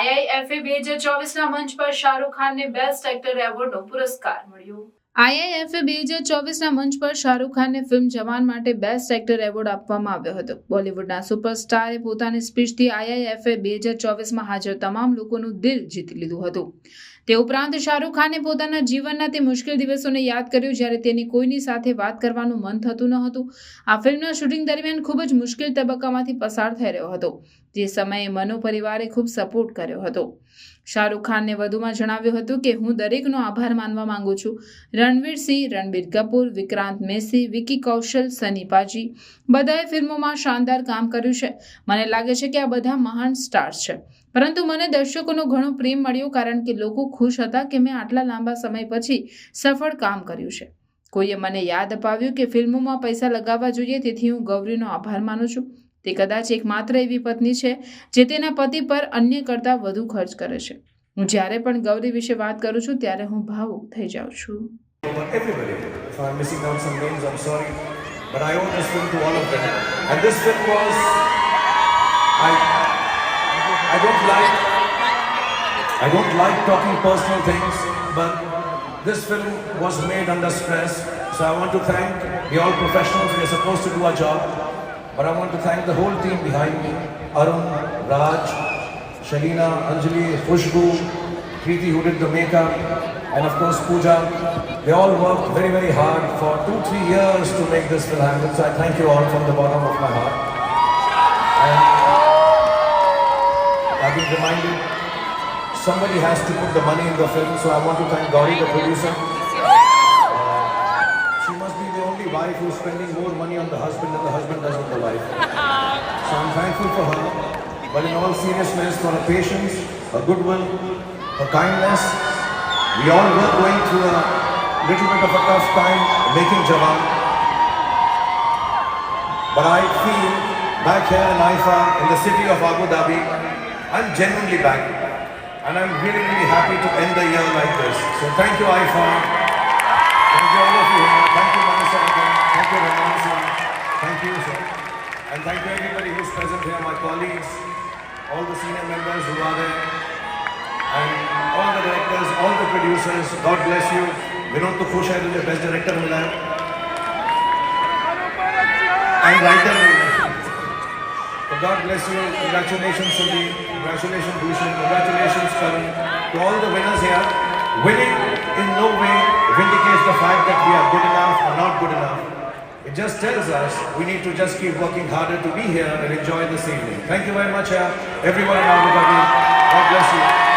આઈએએફએ બે હજાર ચોવીસના મંચ પર શાહરૂખ ખાનને બેસ્ટ એક્ટર એવોર્ડનો પુરસ્કાર મળ્યો. આઈઆઈએફએ બે હજાર ચોવીસના મંચ પર શાહરૂખ ખાનને ફિલ્મ જવાન માટે બેસ્ટ એક્ટર એવોર્ડ આપવામાં આવ્યો હતો. બોલિવૂડના સુપરસ્ટારે પોતાની સ્પીચથી આઈઆઈએફએ બે હજાર ચોવીસમાં હાજર તમામ લોકોનું દિલ જીતી લીધું હતું. તે ઉપરાંત શાહરૂખ ખાને પોતાના જીવનના તે મુશ્કેલ દિવસોને યાદ કર્યું જ્યારે તેની કોઈની સાથે વાત કરવાનું મન થતું ન હતું. આ ફિલ્મના શૂટિંગ દરમિયાન ખૂબ જ મુશ્કેલ તબક્કામાંથી પસાર થઈ રહ્યો હતો, જે સમયે મનો પરિવારે ખૂબ સપોર્ટ કર્યો હતો. શાહરૂખ ખાનને વધુમાં જણાવ્યું હતું કે હું દરેકનો આભાર માનવા માંગુ છું. રણવીર સિંહ, રણબીર કપૂર, વિક્રાંત મેસી, વિકી કૌશલ, સની પાજી, બધાએ ફિલ્મોમાં શાનદાર કામ કર્યું છે. મને લાગે છે કે આ બધા મહાન સ્ટાર્સ છે. પરંતુ મને દર્શકોનો ઘણો પ્રેમ મળ્યો કારણ કે લોકો ખુશ હતા કે મેં આટલા લાંબા સમય પછી સફળ કામ કર્યું છે. કોઈએ મને યાદ અપાવ્યું કે ફિલ્મોમાં પૈસા લગાવવા જોઈએ, તેથી હું ગૌરીનો આભાર માનું છું. તે કદાચ એકમાત્ર એવી પત્ની છે જે તેના પતિ પર અન્ય કરતાં વધુ ખર્ચ કરે છે હું જ્યારે પણ ગૌરી વિશે વાત કરું છું ત્યારે હું ભાવુક થઈ જાઉં છું. But I owe this film to all of them. And this film was. I. I don't like. I don't like talking personal things, but this film was made under stress. So I want to thank the all professionals. We are supposed to do our job. But I want to thank the whole team behind me Arun, Raj, Shalina, Anjali, Khushbu, Preeti who did the makeup, and of course Pooja. They all worked very, very hard for two, three years to make this film happen. So I thank you all from the bottom of my heart. And I've been reminded somebody has to put the money in the film, so I want to thank Gauri, the producer. Wife who's spending more money on the husband than the husband does on the wife. So I'm thankful for her. But in all seriousness, for her patience, her goodwill, her kindness, we all were going through a little bit of a tough time making Jawan. But I feel back here in Haifa, in the city of Abu Dhabi, I'm genuinely back. And I'm really, really happy to end the year like this. So thank you, Haifa. you everybody who's present here, my colleagues, all the senior members who are there, and all the directors, all the producers. God bless you. Vinod तो खुश है तुझे best director मिला है and writer So God bless you. Congratulations, Sudeep. Congratulations, Bhushan. Congratulations, Karan. To all the winners here, winning in no way vindicates the fact that we are good enough or not good enough. It just tells us we need to just keep working harder to be here and enjoy this evening. Thank you very much, uh, everyone in. God bless you.